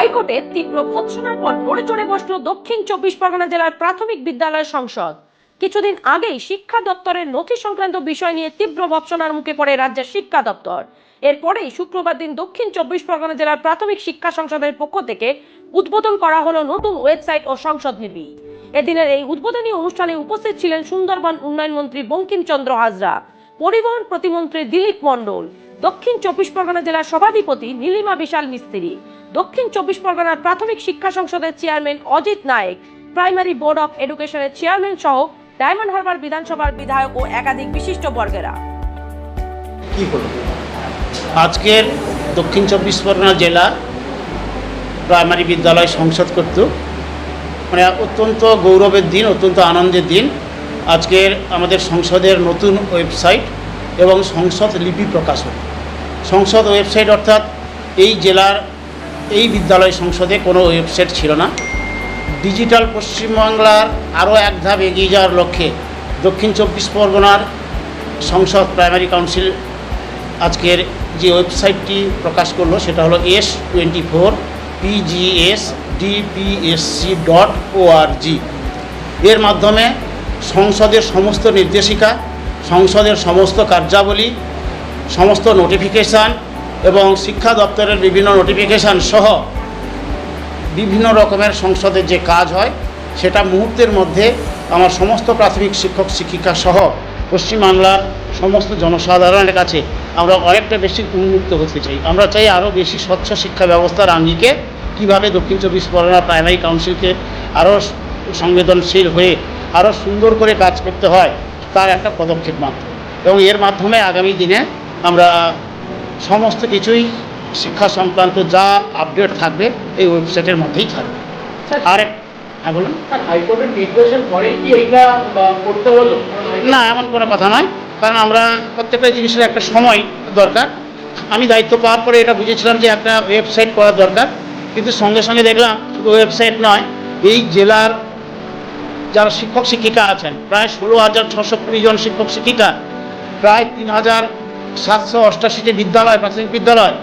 হাইকোর্টে তীব্র ভৎসনার পর নড়ে চড়ে বসল দক্ষিণ চব্বিশ পরগনা জেলার প্রাথমিক বিদ্যালয় সংসদ। কিছুদিন আগেই শিক্ষা দপ্তরের নথি সংক্রান্ত বিষয় নিয়ে তীব্র ভৎসনার মুখে পড়ে রাজ্যের শিক্ষা দপ্তর। এরপরেই শুক্রবার দিন দক্ষিণ চব্বিশ পরগনা জেলার প্রাথমিক শিক্ষা সংসদের পক্ষ থেকে উদ্বোধন করা হলো নতুন ওয়েবসাইট ও সংসদ লিপি এদিনের এই উদ্বোধনী অনুষ্ঠানে উপস্থিত ছিলেন সুন্দরবন উন্নয়ন মন্ত্রী বঙ্কিমচন্দ্র হাজরা, পরিবহন প্রতিমন্ত্রী দিলীপ মণ্ডল, দক্ষিণ চব্বিশ পরগনা জেলার সভাধিপতি নীলিমা বিশাল মিস্ত্রি দক্ষিণ চব্বিশ পরগনার প্রাথমিক শিক্ষা সংসদের chairman Ajit Nayek, primary board of এডুকেশনের চেয়ারম্যান সহ ডায়মন্ড হারবার বিধানসভার বিধায়ক ও একাধিক বিশিষ্ট বর্গেরা। কি আজকের দক্ষিণ চব্বিশ পরগনা জেলা প্রাইমারি বিদ্যালয় সংসদ কর্তৃক মানে অত্যন্ত গৌরবের দিন, অত্যন্ত আনন্দের দিন। আজকের আমাদের সংসদের নতুন ওয়েবসাইট এবং সংসদ লিপি প্রকাশন সংসদ ওয়েবসাইট অর্থাৎ এই জেলার এই বিদ্যালয় সংসদে কোনো ওয়েবসাইট ছিল না। ডিজিটাল পশ্চিমবাংলার আরও এক ধাপ এগিয়ে যাওয়ার লক্ষ্যে দক্ষিণ চব্বিশ পরগনার সংসদ প্রাইমারি কাউন্সিল আজকের যে ওয়েবসাইটটি প্রকাশ করল সেটা হলো S twenty four PGS DPSC dot org এর মাধ্যমে সংসদের সমস্ত নির্দেশিকা, সংসদের সমস্ত কার্যাবলী, সমস্ত নোটিফিকেশান এবং শিক্ষা দপ্তরের বিভিন্ন নোটিফিকেশান সহ বিভিন্ন রকমের সংসদের যে কাজ হয়, সেটা মুহূর্তের মধ্যে আমার সমস্ত প্রাথমিক শিক্ষক শিক্ষিকা সহ পশ্চিমবাংলার সমস্ত জনসাধারণের কাছে আমরা অনেকটা বেশি উন্মুক্ত হতে চাই। আমরা চাই আরও বেশি স্বচ্ছ শিক্ষা ব্যবস্থার আঙ্গিকে কীভাবে দক্ষিণ চব্বিশ পরগনা প্রাইমারি কাউন্সিলকে আরও সংবেদনশীল হয়ে আরও সুন্দর করে কাজ করতে হয়, তার একটা পদক্ষেপ মাত্র। এবং এর মাধ্যমে আগামী দিনে আমরা সমস্ত কিছুই শিক্ষা সংক্রান্ত যা আপডেট থাকবে এই ওয়েবসাইটের মধ্যেই থাকবে। আর হ্যাঁ বলুন। হাইকোর্টের নির্দেশের পরে কি এইটা করতে হলো? না এমন কোনো কথা নয়। কারণ আমরা প্রত্যেকটা জিনিসের একটা সময় দরকার। আমি দায়িত্ব পাওয়ার পরে এটা বুঝেছিলাম যে একটা ওয়েবসাইট করা দরকার। কিন্তু সঙ্গে সঙ্গে দেখলাম শুধু ওয়েবসাইট নয় এই জেলার যারা শিক্ষক শিক্ষিকা আছেন প্রায় ষোলো হাজার ছশো কুড়ি জন শিক্ষক শিক্ষিকা প্রায় তিন হাজার সাতশো অষ্টাশিটি বিদ্যালয়, প্রাথমিক বিদ্যালয়।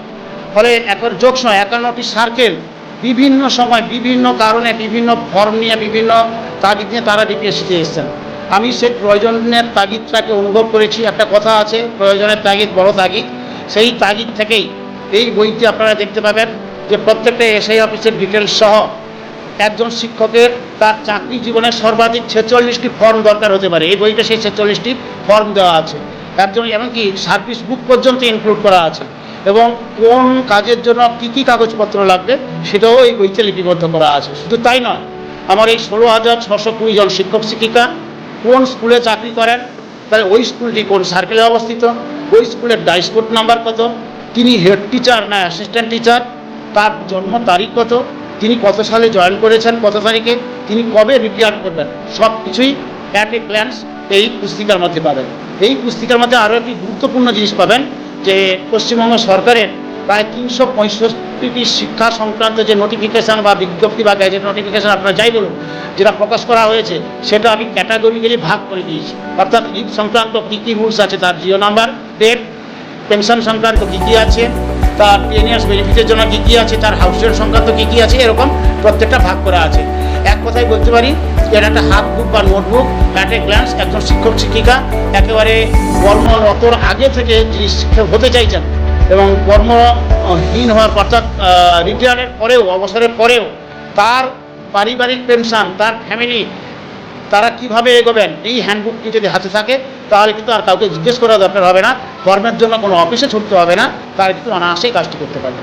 ফলে এখন যোগ সময়, একান্নটি সার্কেল বিভিন্ন সময়, বিভিন্ন কারণে, বিভিন্ন ফর্ম নিয়ে, বিভিন্ন তাগিদ নিয়ে তারা ডিপিএসসিতে এসেছেন। আমি সেই প্রয়োজনের তাগিদটাকে অনুভব করেছি। একটা কথা আছে, প্রয়োজনের তাগিদ বড় তাগিদ। সেই তাগিদ থেকেই এই বইটি আপনারা দেখতে পাবেন যে প্রত্যেকটা এসআই অফিসের ডিটেলস সহ একজন শিক্ষকের তার চাকরি জীবনে সর্বাধিক ছেচল্লিশটি ফর্ম দরকার হতে পারে। এই বইতে সেই ছেচল্লিশটি ফর্ম দেওয়া আছে। একজন এমনকি সার্ভিস বুক পর্যন্ত ইনক্লুড করা আছে। এবং কোন কাজের জন্য কী কী কাগজপত্র লাগবে, সেটাও এই বইতে লিপিবদ্ধ করা আছে। শুধু তাই নয়, আমার এই ষোলো হাজার ছশো কুড়ি জন শিক্ষক, শিক্ষিকা কোন স্কুলে চাকরি করেন, তাহলে ওই স্কুলটি কোন সার্কেলে অবস্থিত, ওই স্কুলের ডাইসপোর্ট নাম্বার কত, তিনি হেড টিচার না অ্যাসিস্ট্যান্ট টিচার তার জন্ম তারিখ কত, তিনি কত সালে জয়েন করেছেন, কত তারিখে, তিনি কবে রিটায়ার করবেন সব কিছুই অ্যাট এ গ্ল্যান্স এই পুস্তিকার মধ্যে পাবেন। এই পুস্তিকার মধ্যে আরও একটি গুরুত্বপূর্ণ জিনিস পাবেন যে পশ্চিমবঙ্গ সরকারের প্রায় তিনশো পঁয়ষট্টিটি শিক্ষা সংক্রান্ত যে নোটিফিকেশান বা বিজ্ঞপ্তি বা গ্যাজেট নোটিফিকেশান আপনারা যাই বলুন, যেটা প্রকাশ করা হয়েছে, সেটা আমি ক্যাটাগরিক্যালি ভাগ করে দিয়েছি। অর্থাৎ লিভ সংক্রান্ত কী কী রুলস আছে তার জিও নাম্বার ডেট পেনশন সংক্রান্ত কী কী আছে, তার টেন ইয়ার্স বেনিফিটের জন্য কী কী আছে, তার হাউস রেন্ট সংক্রান্ত কী কী আছে, এরকম প্রত্যেকটা ভাগ করা আছে। এক কথায় বলতে পারি এটা একটা হাত বুক বা নোটবুক অ্যাট এ গ্ল্যান্স একজন শিক্ষক, শিক্ষিকা, একেবারে কর্মরতর আগে থেকে যিনি শিক্ষক হতে চাইছেন এবং কর্মহীন হওয়ার অর্থাৎ রিটায়ারের পরেও, অবসরের পরেও তার পারিবারিক পেনশন তার ফ্যামিলি তারা কীভাবে এগোবেন, এই হ্যান্ডবুকটি যদি হাতে থাকে, তাহলে কিন্তু আর কাউকে জিজ্ঞেস করা দরকার হবে না। কর্মের জন্য কোনো অফিসে ছুটতে হবে না, তারা কিন্তু অনায়াসেই কাজটি করতে পারবে।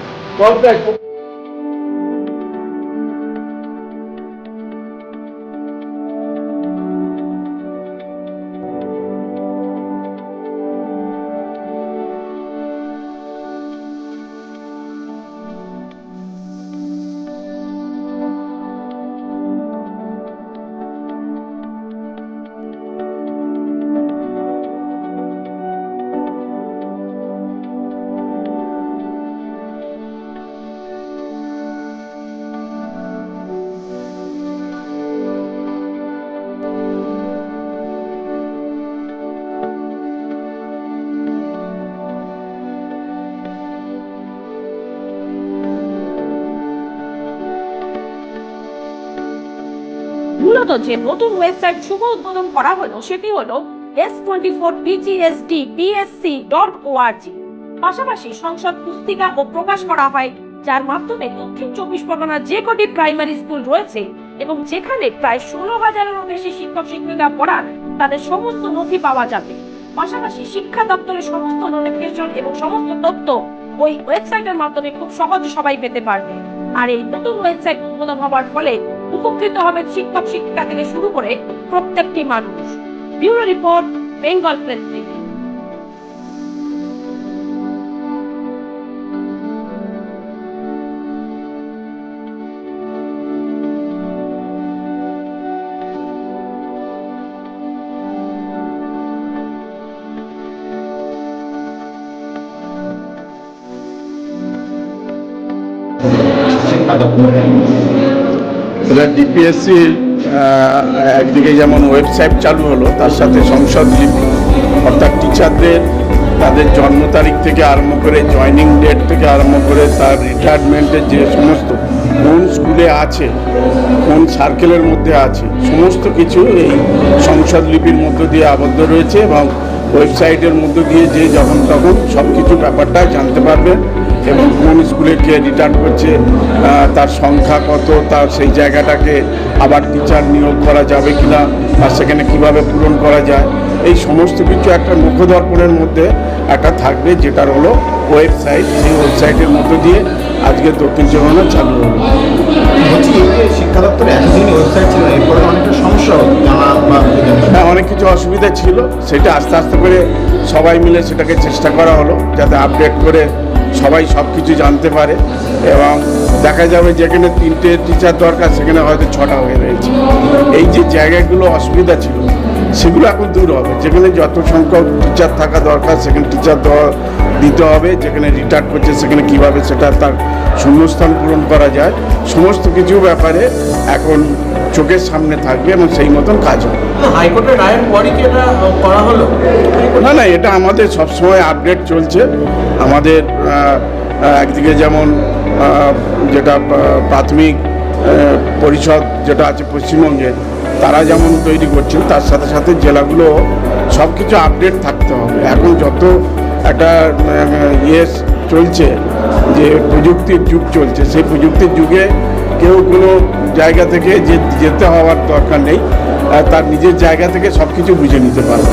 যে নতুন ওয়েবসাইট শুভ উদ্বোধন করা হলো সেটি হলো S twenty four BGSD BSC dot org পাশাপাশি সংসদ পুস্তিকা ও প্রকাশ করা হয়, যার মাধ্যমে দক্ষিণ চব্বিশ পরগনার যে কটি প্রাইমারি স্কুল রয়েছে এবং যেখানে প্রায় ষোলো হাজারেরও বেশি শিক্ষক শিক্ষিকা পড়ান তাদের সমস্ত নথি পাওয়া যাবে। পাশাপাশি শিক্ষা দপ্তরের সমস্ত নোটিফিকেশন এবং সমস্ত তথ্য ওই ওয়েবসাইটের মাধ্যমে খুব সহজে সবাই পেতে পারবে। আর এই নতুন ওয়েবসাইট উদ্বোধন হওয়ার ফলে উপকৃত হবেন শিক্ষক শিক্ষিকা থেকে শুরু করে প্রত্যেকটি মানুষ। Bureau report Bengal Press TV এটা ডিপিএসসি একদিকে যেমন ওয়েবসাইট চালু হলো, তার সাথে সংসদ লিপি অর্থাৎ টিচারদের তাদের জন্ম তারিখ থেকে আরম্ভ করে জয়নিং ডেট থেকে আরম্ভ করে তার রিটায়ারমেন্টের যে সমস্ত কোন স্কুলে আছে, কোন সার্কেলের মধ্যে আছে, সমস্ত কিছু এই সংসদ লিপির মধ্য দিয়ে আবদ্ধ রয়েছে এবং ওয়েবসাইটের মধ্য দিয়ে যে যখন তখন সব কিছু ব্যাপারটা জানতে পারবে এবং কোন স্কুলে কে রিটার্ন করছে তার সংখ্যা কত তার সেই জায়গাটাকে আবার টিচার নিয়োগ করা যাবে কিনা আর সেখানে কীভাবে পূরণ করা যায় এই সমস্ত কিছু একটা মুখদর্পণের মধ্যে একটা থাকবে যেটার হলো ওয়েবসাইট সেই ওয়েবসাইটের মধ্য দিয়ে আজকে দক্ষিণ চব্বিশ চালু হলো বলছি শিক্ষা দপ্তরে এতদিন ওয়েবসাইট ছিল এরপরে অনেকটা সমস্যা হতো বা। হ্যাঁ অনেক কিছু অসুবিধা ছিল সেটা আস্তে আস্তে করে সবাই মিলে সেটাকে চেষ্টা করা হলো যাতে আপডেট করে সবাই সব কিছু জানতে পারে এবং দেখা যাবে যেখানে তিনটে টিচার দরকার সেখানে হয়তো ছটা হয়ে রয়েছে। এই যে জায়গাগুলো অসুবিধা ছিল সেগুলো এখন দূর হবে। যেখানে যত সংখ্যক টিচার থাকা দরকার সেখানে টিচার দেওয়া দিতে হবে। যেখানে রিটায়ার করছে সেখানে কীভাবে সেটা তার শূন্যস্থান পূরণ করা যায়। সমস্ত কিছু ব্যাপারে এখন চোখের সামনে থাকবে এবং সেই মতন কাজ হবে। হাইকোর্টের রায়ের পরই কি এটা করা হলো? না না এটা আমাদের সবসময় আপডেট চলছে। আমাদের একদিকে যেমন যেটা প্রাথমিক পরিষদ যেটা আছে পশ্চিমবঙ্গে, তারা যেমন তৈরি করছেন তার সাথে সাথে জেলাগুলো সব কিছু আপডেট থাকতে হবে। এখন যত একটা ইয়ে চলছে, যে প্রযুক্তির যুগ চলছে, সেই প্রযুক্তির যুগে কেউ কোনো জায়গা থেকে যে যেতে হওয়ার দরকার নেই তার নিজের জায়গা থেকে সব কিছু বুঝে নিতে পারবে।